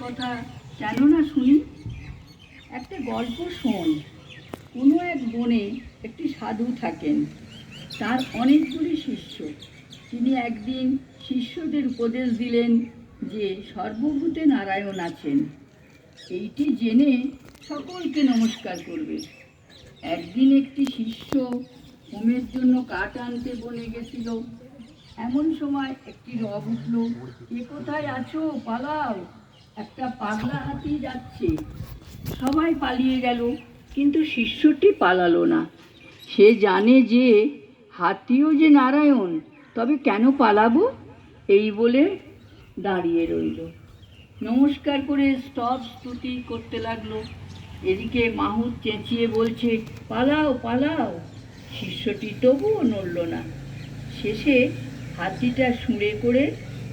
কথা কেন না শুনি? একটা গল্প শোন। কোনো এক বনে একটি সাধু থাকেন। তার অনেকগুলি শিষ্য। তিনি একদিন শিষ্যদের উপদেশ দিলেন যে সর্বভূতে নারায়ণ আছেন। এইটি জেনে সকলকে নমস্কার করবে। একদিন একটি শিষ্য হোমের জন্য কাঠ আনতে বনে গেছিল। এমন সময় একটি রব উঠল, এ কোথায় আছো? পালাও। একটা পাগলা হাতি যাচ্ছে। সবাই পালিয়ে গেল, কিন্তু শিষ্যটি পালালো না। সে জানে যে হাতিও যে নারায়ণ, তবে কেন পালাবো? এই বলে দাঁড়িয়ে রইল। নমস্কার করে স্তব স্তুতি করতে লাগল। এদিকে মাহুত চেঁচিয়ে বলছে, পালাও পালাও। শিষ্যটি তবুও নড়ল না। শেষে হাতিটা শুঁড়ে করে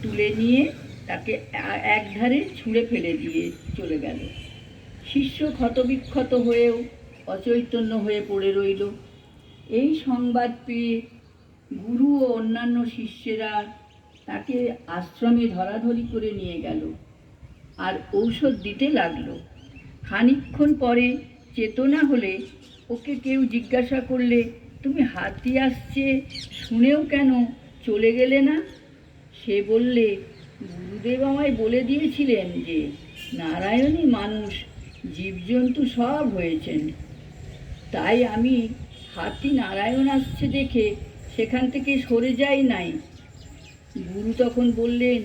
তুলে নিয়ে তাকে এ- একধারে ছুঁড়ে ফেলে দিয়ে চলে গেল। শিষ্য ক্ষতবিক্ষত হয়েও অচৈতন্য হয়ে পড়ে রইল। এই সংবাদ পেয়ে গুরু ও অন্যান্য শিষ্যেরা তাকে আশ্রমে ধরাধরি করে নিয়ে গেল আর ঔষধ দিতে লাগল। খানিকক্ষণ পরে চেতনা হলে ওকে কেউ জিজ্ঞাসা করলে, তুমি হাতি আসছে, শুনেও কেন চলে গেলে না? সে বললে গুরুদেব আমায় বলে দিয়েছিলেন যে নারায়ণী মানুষ, জীবজন্তু সব হয়েছেন। তাই আমি হাতি নারায়ণ আসছে দেখে সেখান থেকে সরে যাই নাই। গুরু তখন বললেন,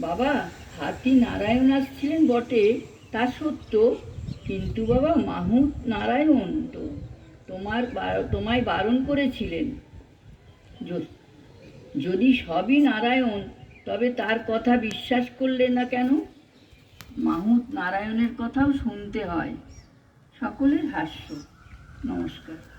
বাবা, হাতি নারায়ণ আসছিলেন বটে, তা সত্য, কিন্তু বাবা মাহুত নারায়ণ তো তোমার তোমায় বারণ করেছিলেন। যদি সবই নারায়ণ তবে তার কথা বিশ্বাস করলে না কেন? মাহুত নারায়ণের কথাও শুনতে হয়। সকলের হাস্য। নমস্কার।